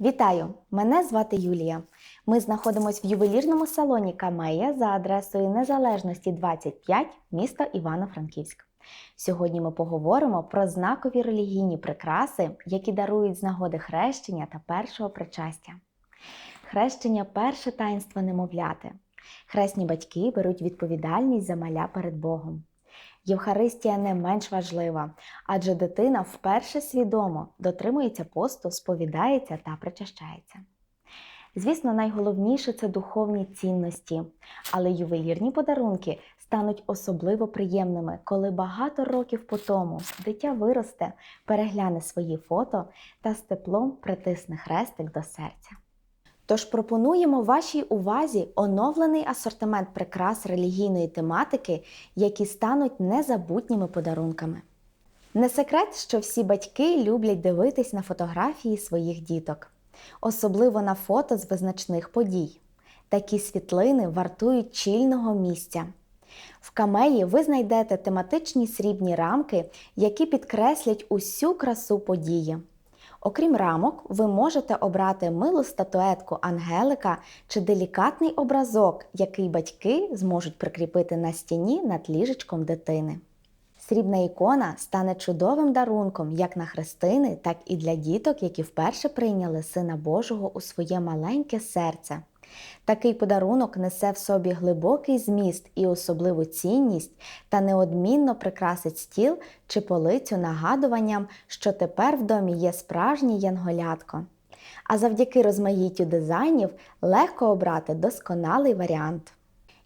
Вітаю! Мене звати Юлія. Ми знаходимося в ювелірному салоні Камея за адресою Незалежності 25, місто Івано-Франківськ. Сьогодні ми поговоримо про знакові релігійні прикраси, які дарують з нагоди хрещення та першого причастя. Хрещення перше таїнство немовляти. Хресні батьки беруть відповідальність за маля перед Богом. Євхаристія не менш важлива, адже дитина вперше свідомо дотримується посту, сповідається та причащається. Звісно, найголовніше це духовні цінності, але ювелірні подарунки стануть особливо приємними, коли багато років по тому дитя виросте, перегляне свої фото та з теплом притисне хрестик до серця. Тож пропонуємо вашій увазі оновлений асортимент прикрас релігійної тематики, які стануть незабутніми подарунками. Не секрет, що всі батьки люблять дивитись на фотографії своїх діток, особливо на фото з визначних подій. Такі світлини вартують чільного місця. В камеї ви знайдете тематичні срібні рамки, які підкреслять усю красу події. Окрім рамок, ви можете обрати милу статуетку Ангелика чи делікатний образок, який батьки зможуть прикріпити на стіні над ліжечком дитини. Срібна ікона стане чудовим дарунком як на хрестини, так і для діток, які вперше прийняли Сина Божого у своє маленьке серце. Такий подарунок несе в собі глибокий зміст і особливу цінність та неодмінно прикрасить стіл чи полицю нагадуванням, що тепер в домі є справжнє янголятко. А завдяки розмаїттю дизайнів легко обрати досконалий варіант.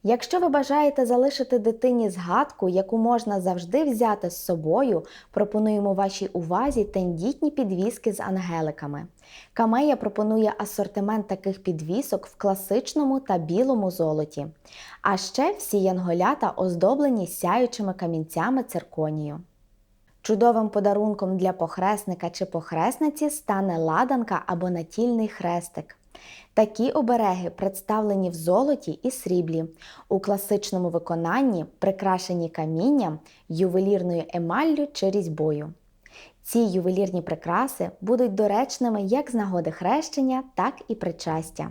Якщо ви бажаєте залишити дитині згадку, яку можна завжди взяти з собою, пропонуємо вашій увазі тендітні підвіски з ангеликами. Камея пропонує асортимент таких підвісок в класичному та білому золоті. А ще всі янголята оздоблені сяючими камінцями цирконію. Чудовим подарунком для похресника чи похресниці стане ладанка або натільний хрестик. Такі обереги представлені в золоті і сріблі, у класичному виконанні прикрашені камінням, ювелірною емаллю чи різьбою. Ці ювелірні прикраси будуть доречними як з нагоди хрещення, так і причастя.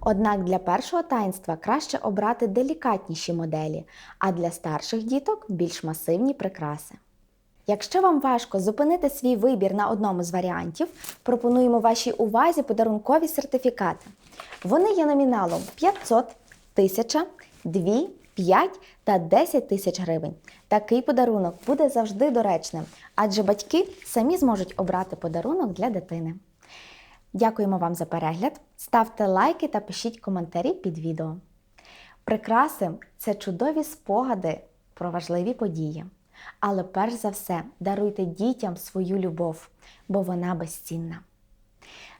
Однак для першого таїнства краще обрати делікатніші моделі, а для старших діток більш масивні прикраси. Якщо вам важко зупинити свій вибір на одному з варіантів, пропонуємо вашій увазі подарункові сертифікати. Вони є номіналом 500, 1000, 2, 5 та 10 тисяч гривень. Такий подарунок буде завжди доречним, адже батьки самі зможуть обрати подарунок для дитини. Дякуємо вам за перегляд. Ставте лайки та пишіть коментарі під відео. Прикраси це чудові спогади про важливі події. Але перш за все даруйте дітям свою любов, бо вона безцінна.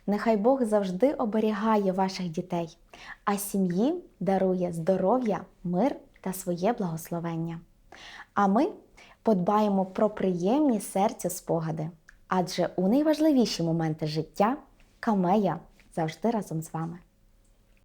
Нехай Бог завжди оберігає ваших дітей, а сім'ї дарує здоров'я, мир та своє благословення. А ми подбаємо про приємні серцю спогади, адже у найважливіші моменти життя камея завжди разом з вами.